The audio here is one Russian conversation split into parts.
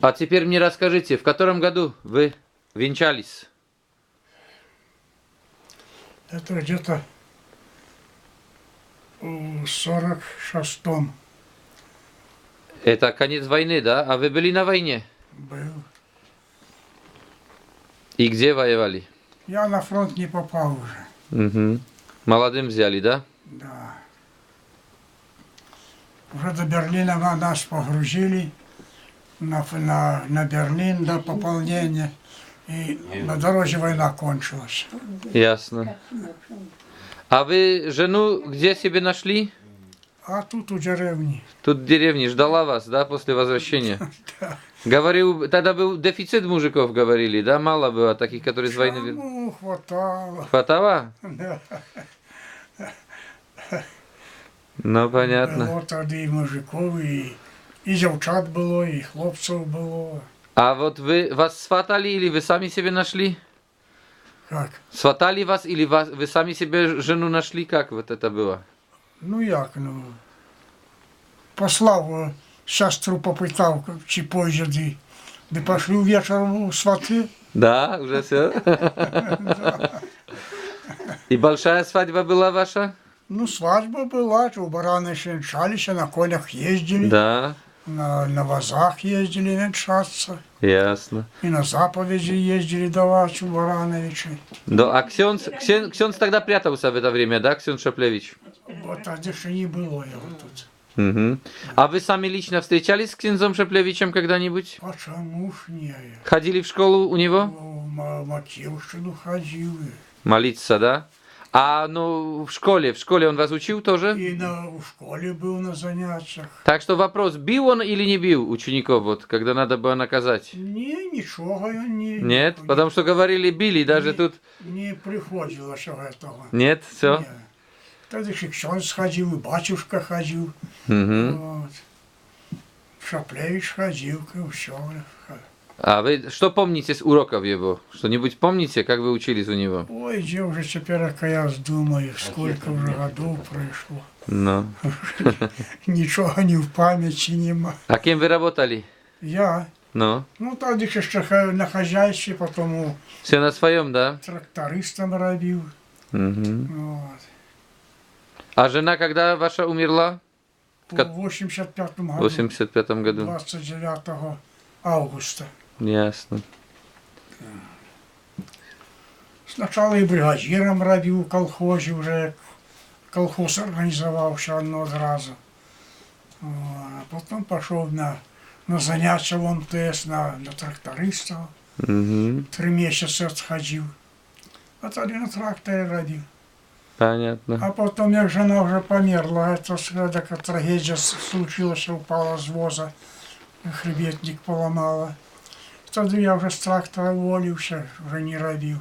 А теперь мне расскажите, в котором году вы венчались? Это где-то в 46-м Это конец войны, да? А вы были на войне? был. И где воевали? Я на фронт не попал уже. Угу. Молодым взяли, да? Да. Уже до Берлина на- нас погрузили на, ф- на, на Берлин до пополнения. И на дороге война кончилась. Ясно. А вы жену где себе нашли? А тут у деревни. Тут в деревне ждала вас, да, после возвращения? Говорил, тогда был дефицит мужиков, говорили, да? Мало было таких, которые с войны... вер- Ну, хватало. Хватало? Да. Ну, понятно. Було тоді і мужиків, і, і дівчат було, і хлопців було. А вот вы, вас сватали или вы сами себе нашли? Як? Сватали вас или вас, вы сами себе жену нашли? Как вот это было? Ну як, ну. Послав е, сестру попитав, чи поїде, де пішли вечором у свати. Да, уже все. И большая свадьба была ваша? Ну, свадьба була, у барани ще венчалися, на конях їздили, Да, на, на вазах їздили венчатися, ясно. і на заповіді їздили давати у Барановичі. Да, а Ксенц, Ксен, Ксенц тогда прятался в это время, да, Ксен Шаплевич? Бо тоді ще не було його тут. Мгм. А вы сами лично встречались с Ксензом Шаплевичем когда-нибудь? А чому ж ні? Ходили в школу у него? У Ма- Матівщину ходили. Молиться, да? А ну в школе, в школе он вас учил тоже? І на, у школі був на заняттях. Так что вопрос, бил он или не бил учеников, вот, когда надо было наказать? Ні, нічого я не, Нет, потому что говорили, били, даже не, тут... не приходилося этого. Нет, все? Ні. Тоді ще ксьонз ходив, і батюшка ходив. Угу. От. Шаплевич ходив, і все. А вы что помните с уроков его? Что-нибудь помните, как вы учились у него? Ой, де вже тепер, як я думаю, скільки вже годів пройшло. Ну. Нічого ні в пам'яті нема. А кем вы работали? Я, Ну, ну тоді ще ха- на хазяйстві, потім у все на своем, да? трактористом робив. Угу. От. А жена когда ваша умерла? По Как- 85 В году, 85 году. 29 августа. Ясно. Спочатку і бригадіром робив у колхозі, вже як колхоз організувався одного зразу. О, А потім пішов на, на заняття в МТС, на, на тракториста. Угу. Три місяці сходив. А тоді на тракторі робив. Понятно. А потім, як жена вже померла, це ж така трагедія с- случилася, упала з воза, хребетник поламала. Тоді я вже з трактора уволився, вже не робив.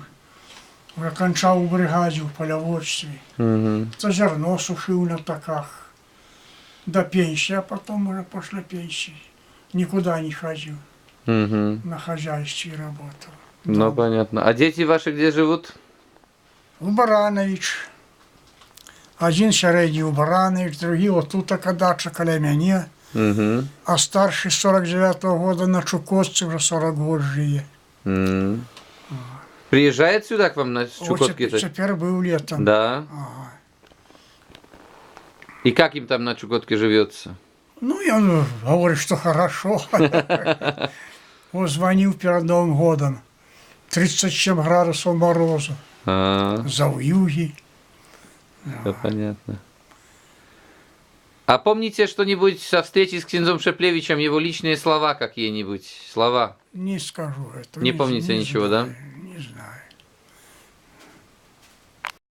Вже кончав у бригаді в поляводстві. Угу. Це зерно сушив на таках. До пенсії, а потім уже після пенсії. Нікуди не ходив, Угу. на хозяйстві работал. Ну, понятно. А дети ваши где живут? У Баранович. Один середній у Баранович, другий отут така дача коля мене. Угу. А старший 49-го года на Чукотці вже 40 років живе. Приезжает сюда к вам на Ось Чукотки-то? Тепер був літом. Да. Ага. И как им там на Чукотке живется? Ну, я ну, говорю, що хорошо. Он звонив перед Новим годом. 37 градусів морозу. А, За вьюги. все понятно. А помните что-нибудь со встречи с князем Шеплевичем, его личные слова какие-нибудь? Слова? Не скажу этого. Не помните ничего, да? знаю, Не знаю.